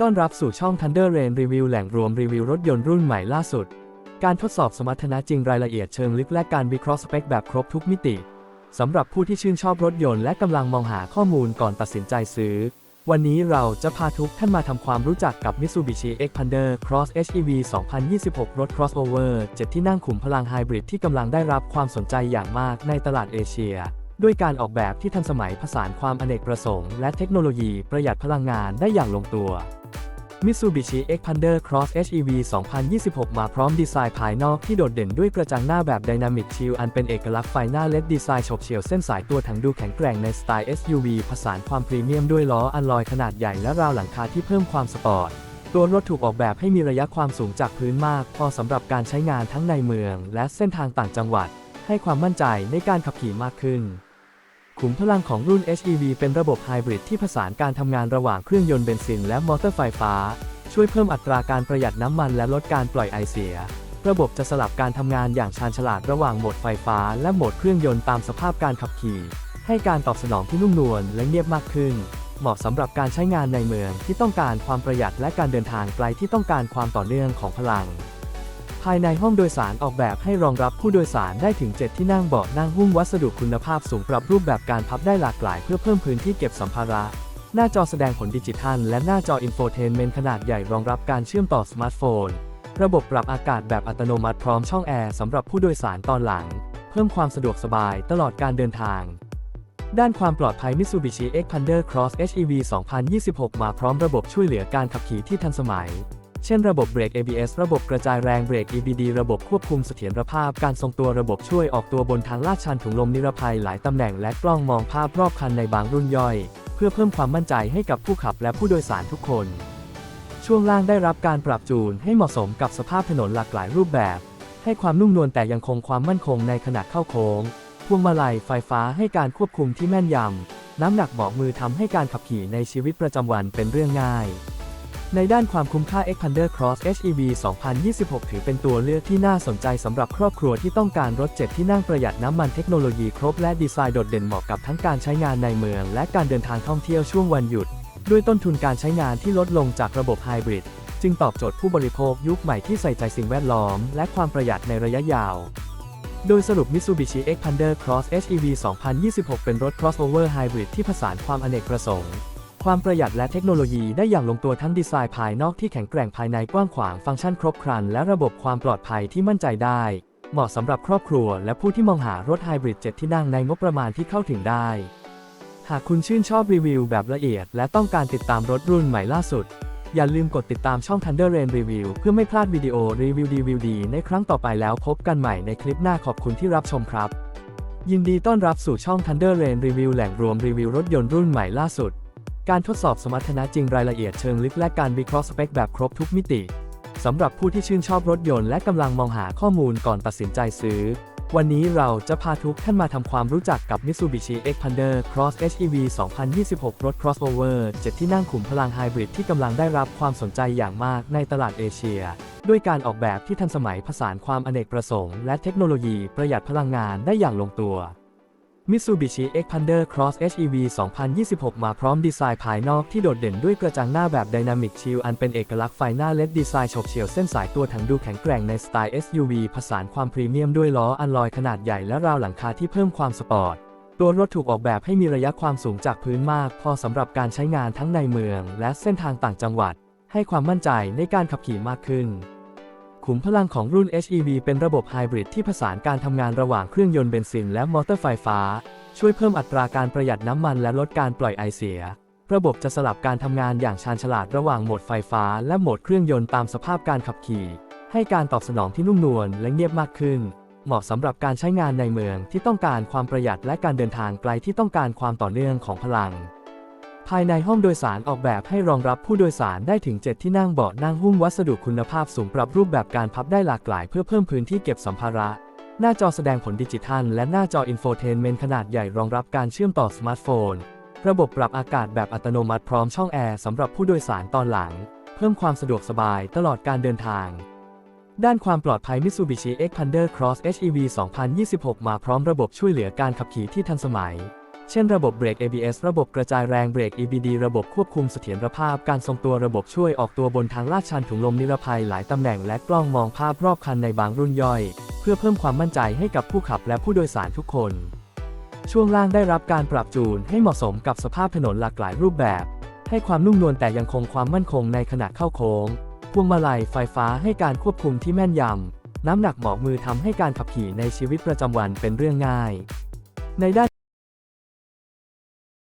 ต้อนรับสู่ช่อง Thunder Rain Review แหล่งรวมรีวิวรถยนต์รุ่นใหม่ล่าสุด การทดสอบสมรรถนะจริงรายละเอียดเชิงลึกและการวิเคราะห์สเปคแบบครบทุกมิติสำหรับผู้ที่ชื่นชอบรถยนต์และกำลังมองหาข้อมูลก่อนตัดสินใจซื้อ วันนี้เราจะพาทุกท่านมาทำความรู้จักกับ Mitsubishi Xpander Cross HEV 2026 รถ crossover 7 ที่นั่งขุมพลังไฮบริดที่กำลังได้รับความสนใจอย่างมากในตลาดเอเชียด้วยการออกแบบที่ทันสมัยผสานความอเนกประสงค์ และเทคโนโลยีประหยัดพลังงานได้อย่างลงตัว Mitsubishi Xpander Cross HEV 2026 มาพร้อมดีไซน์ภายนอกที่โดดเด่นด้วยกระจังหน้าแบบ Dynamic Shield อันเป็นเอกลักษณ์ไฟหน้า LED ดีไซน์ฉกเฉี่ยวเส้นสายตัวถังดูแข็งแกร่งในสไตล์ SUV ผสานความพรีเมียมด้วยล้ออัลลอยขนาดใหญ่และราวหลังคาที่เพิ่มความสปอร์ต ตัวรถถูกออกแบบให้มีระยะความสูงจากพื้นมาก พอสำหรับการใช้งานทั้งในเมือง และเส้นทางต่างจังหวัด ให้ความมั่นใจในการขับขี่มากขึ้น ขุมพลังของรุ่น HEV เป็นระบบไฮบริดที่ผสานการทำงานระหว่างเครื่องยนต์เบนซินและมอเตอร์ไฟฟ้า ช่วยเพิ่มอัตราการประหยัดน้ำมันและลดการปล่อยไอเสีย ระบบจะสลับการทำงานอย่างชาญฉลาดระหว่างโหมดไฟฟ้า และโหมดเครื่องยนต์ตามสภาพการขับขี่ ให้การตอบสนองที่นุ่มนวลและเงียบมากขึ้น เหมาะสำหรับการใช้งานในเมืองที่ต้องการความประหยัดและการเดินทางไกลที่ต้องการความต่อเนื่องของพลัง ภายในห้องโดยสารออกแบบให้รองรับผู้โดยสารได้ถึง 7 ที่นั่งเบาะนั่งหุ้มวัสดุคุณภาพสูงปรับรูปแบบการพับได้หลากหลายเพื่อเพิ่มพื้นที่เก็บสัมภาระ หน้าจอแสดงผลดิจิทัล และหน้าจออินโฟเทนเมนต์ขนาดใหญ่รองรับการเชื่อมต่อสมาร์ทโฟน ระบบปรับอากาศแบบอัตโนมัติพร้อมช่องแอร์สำหรับผู้โดยสารตอนหลัง เพิ่มความสะดวกสบายตลอดการเดินทางด้านความปลอดภัย Mitsubishi Xpander Cross HEV 2026 มาพร้อมระบบช่วยเหลือการขับขี่ที่ทันสมัย เช่นระบบเบรก ABS ระบบกระจายแรงเบรก EBD ระบบควบคุมเสถียรภาพ การทรงตัวระบบช่วยออกตัวบนทางลาดชันถุงลมนิรภัยหลายตำแหน่งและกล้องมองภาพรอบคันในบางรุ่นย่อย เพื่อเพิ่มความมั่นใจให้กับผู้ขับและผู้โดยสารทุกคน ช่วงล่างได้รับการปรับจูนให้เหมาะสมกับสภาพถนนหลากหลายรูปแบบ ให้ความนุ่มนวลแต่ยังคงความมั่นคงในขณะเข้าโค้ง พวงมาลัยไฟฟ้าให้การควบคุมที่แม่นยำน้ำหนักเบาะมือทำให้การขับขี่ในชีวิตประจำวันเป็นเรื่องง่าย ในด้านความคุ้มค่า Xpander Cross HEV 2026 ถือเป็นตัวเลือกที่น่าสนใจสำหรับครอบครัวที่ต้องการรถเจ็ดที่นั่งประหยัดน้ำมันเทคโนโลยีครบและดีไซน์โดดเด่นเหมาะกับทั้งการใช้งานในเมือง และการเดินทางท่องเที่ยวช่วงวันหยุด ด้วยต้นทุนการใช้งานที่ลดลงจากระบบไฮบริดจึงตอบโจทย์ผู้บริโภคยุคใหม่ที่ใส่ใจสิ่งแวดล้อม และความประหยัดในระยะยาวโดยสรุป Mitsubishi Xpander Cross HEV 2026 เป็นรถ crossover hybrid ที่ผสานความอเนกประสงค์ ความประหยัดและเทคโนโลยีได้อย่างลงตัวทั้งดีไซน์ภายนอกที่แข็งแกร่งภายในกว้างขวางฟังก์ชันครบครัน และระบบความปลอดภัยที่มั่นใจได้ เหมาะสำหรับครอบครัว และผู้ที่มองหารถไฮบริด7ที่นั่งในงบประมาณที่เข้าถึงได้ หากคุณชื่นชอบรีวิวแบบละเอียด และต้องการติดตามรถรุ่นใหม่ล่าสุด อย่าลืมกดติดตามช่อง Thunder Rain Review เพื่อไม่พลาดวิดีโอรีวิวดีวิวดีในครั้งต่อไปแล้วพบกันใหม่ในคลิปหน้าขอบคุณที่รับชมครับ ยินดีต้อนรับสู่ช่อง Thunder Rain Review แหล่งรวมรีวิวรถยนต์รุ่นใหม่ล่าสุด การทดสอบสมรรถนะจริงรายละเอียดเชิงลึกและการวิเคราะห์สเปคแบบครบทุกมิติ สำหรับผู้ที่ชื่นชอบรถยนต์และกำลังมองหาข้อมูลก่อนตัดสินใจซื้อ วันนี้เราจะพาทุกท่านมาทำความรู้จักกับ Mitsubishi Xpander Cross HEV 2026 รถ crossover 7 ที่นั่งขุมพลังไฮบริดที่กำลังได้รับความสนใจอย่างมากในตลาดเอเชีย ด้วยการออกแบบที่ทันสมัยผสานความอเนกประสงค์และเทคโนโลยีประหยัดพลังงานได้อย่างลงตัว Mitsubishi Xpander Cross HEV 2026 มาพร้อมดีไซน์ภายนอกที่โดดเด่นด้วยกระจังหน้าแบบ Dynamic Shield อันเป็นเอกลักษณ์ไฟหน้า LED ดีไซน์ฉกเฉียวเส้นสายตัวถังดูแข็งแกร่งในสไตล์ SUV ผสานความพรีเมียมด้วยล้ออัลลอยขนาดใหญ่และราวหลังคาที่เพิ่มความสปอร์ต ตัวรถถูกออกแบบให้มีระยะความสูงจากพื้นมาก พอสำหรับการใช้งานทั้งในเมือง และเส้นทางต่างจังหวัด ให้ความมั่นใจในการขับขี่มากขึ้น ขุมพลังของรุ่น HEV เป็นระบบไฮบริดที่ผสานการทำงานระหว่างเครื่องยนต์เบนซินและมอเตอร์ไฟฟ้า ช่วยเพิ่มอัตราการประหยัดน้ำมันและลดการปล่อยไอเสีย ระบบจะสลับการทำงานอย่างชาญฉลาดระหว่างโหมดไฟฟ้า และโหมดเครื่องยนต์ตามสภาพการขับขี่ ให้การตอบสนองที่นุ่มนวลและเงียบมากขึ้น เหมาะสำหรับการใช้งานในเมืองที่ต้องการความประหยัดและการเดินทางไกลที่ต้องการความต่อเนื่องของพลัง ภายในห้องโดยสารออกแบบให้รองรับผู้โดยสารได้ถึง 7 ที่นั่งเบาะนั่งหุ้มวัสดุคุณภาพสูงปรับรูปแบบการพับได้หลากหลายเพื่อเพิ่มพื้นที่เก็บสัมภาระ หน้าจอแสดงผลดิจิทัล และหน้าจออินโฟเทนเมนต์ขนาดใหญ่รองรับการเชื่อมต่อสมาร์ทโฟน ระบบปรับอากาศแบบอัตโนมัติพร้อมช่องแอร์สำหรับผู้โดยสารตอนหลัง เพิ่มความสะดวกสบายตลอดการเดินทางด้านความปลอดภัย Mitsubishi Xpander Cross HEV 2026 มาพร้อมระบบช่วยเหลือการขับขี่ที่ทันสมัย เช่นระบบเบรก ABS ระบบกระจายแรงเบรก EBD ระบบควบคุมเสถียรภาพ การทรงตัวระบบช่วยออกตัวบนทางลาดชันถุงลมนิรภัยหลายตำแหน่งและกล้องมองภาพรอบคันในบางรุ่นย่อย เพื่อเพิ่มความมั่นใจให้กับผู้ขับและผู้โดยสารทุกคน ช่วงล่างได้รับการปรับจูนให้เหมาะสมกับสภาพถนนหลากหลายรูปแบบ ให้ความนุ่มนวลแต่ยังคงความมั่นคงในขณะเข้าโค้ง พวงมาลัยไฟฟ้าให้การควบคุมที่แม่นยำน้ำหนักหมอกมือทำให้การขับขี่ในชีวิตประจำวันเป็นเรื่องง่าย ในด้าน